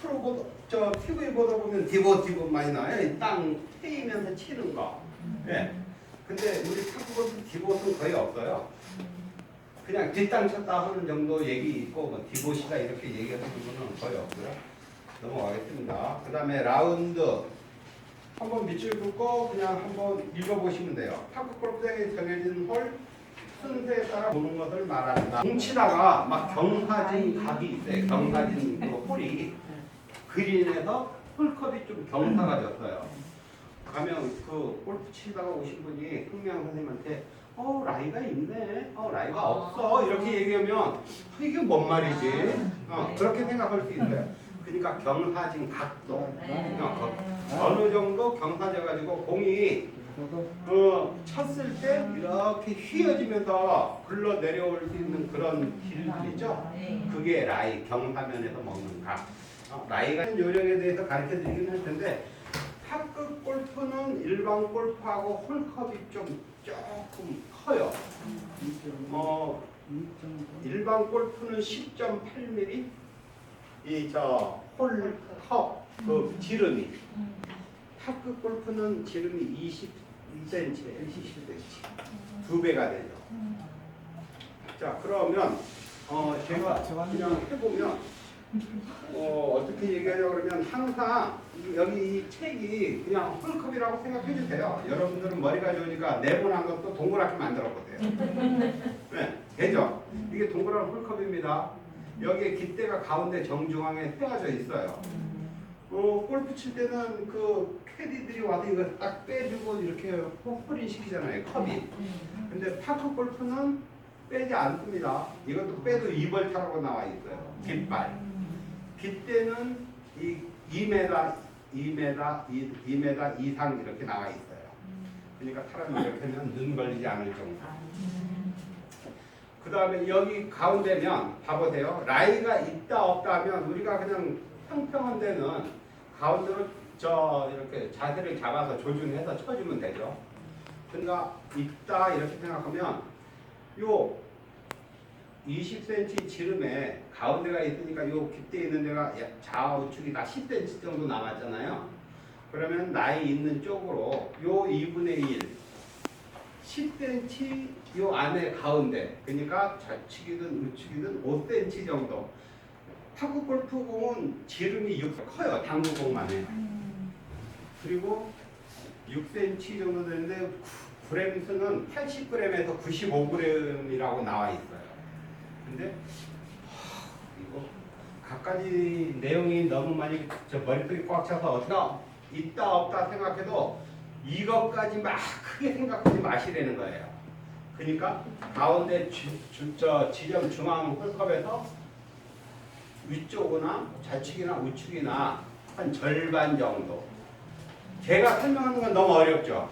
프로 보다 저 TV 보다 보면 디보 디보 많이 나와요. 이땅 패이면서 치는 거. 예. 근데 우리 탁구 골프 디봇은 거의 없어요. 그냥 뒷땅 쳤다 하는 정도 얘기 있고 뭐 디봇이다 이렇게 얘기하는 부분은 거의 없고요. 넘어가겠습니다. 그 다음에 라운드 한번 밑줄 긋고 그냥 한번 읽어보시면 돼요. 탁구 골프장에 정해진 홀 순서에 따라 보는 것을 말한다. 뭉치다가 막 경사진 각이 있어요. 경사진 그 홀이 그린에서 홀컵이 좀 경사가 졌어요. 가면 그 골프 치다가 오신 분이 흥명 선생님한테 어 라이가 있네, 어 라이가 없어 이렇게 얘기하면 어, 이게 뭔 말이지? 어, 그렇게 생각할 수 있어요. 그러니까 경사진 각도 어, 거- 어느 정도 경사져 가지고 공이 어, 쳤을 때 이렇게 휘어지면서 굴러 내려올 수 있는 그런 길들 있죠? 그게 라이 경사면에서 먹는 각. 어, 라이가 요령에 대해서 가르쳐 드리긴 할 텐데 탁급 골프는 일반 골프하고 홀컵이 좀 조금 커요. 어, 일반 골프는 10.8mm 이저 홀컵 그 지름이 탁급 골프는 지름이 22cm, 20cm 두 배가 되죠. 자 그러면 어 제가 그냥 해보면 어 어떻게 얘기하냐 그러면 항상 이- 여기 이 책이 그냥 홀컵이라고 생각해 주세요. 여러분들은 머리가 좋으니까 네모난 것도 동그랗게 만들어 보세요. 네, 되죠? 이게 동그란 홀컵입니다. 여기에 깃대가 가운데 정중앙에 세워져 있어요. 어, 골프 칠 때는 그 캐디들이 와서 이거 딱 빼주고 이렇게 홀인 시키잖아요, 컵이. 근데 파크 골프는 빼지 않습니다. 이것도 빼도 2벌타라고 나와 있어요. 깃발. 깃대는 이 2m, 2m, 2, 2m 이상 이렇게 나와 있어요. 그러니까 사람이 이렇게 하면 눈 걸리지 않을 정도. 그 다음에 여기 가운데면 봐보세요. 라이가 있다 없다 하면 우리가 그냥 평평한 데는 가운데로 저 이렇게 자세를 잡아서 조준해서 쳐주면 되죠. 그러니까 있다 이렇게 생각하면 요 20cm 지름에 가운데가 있으니까 요 깃대 있는 데가 약- 좌우측이 다 10cm 정도 남았잖아요. 그러면 나이 있는 쪽으로 요 2분의 1 10cm 요 안에 가운데 그러니까 좌측이든 우측이든 5cm 정도. 타구 골프공은 지름이 6 커요 당구공만 해요 그리고 6cm 정도 되는데 그램 수는 80g에서 95g이라고 나와 있어요 근데 하, 이거 갖가지 내용이 너무 많이 저 머릿속에 꽉 차서 어떻게 있다 없다 생각해도 이것까지 막 크게 생각하지 마시라는 거예요. 그러니까 가운데 주, 주, 저 지점 중앙 홀컵에서 위쪽이나 좌측이나 우측이나 한 절반 정도. 제가 설명하는 건 너무 어렵죠.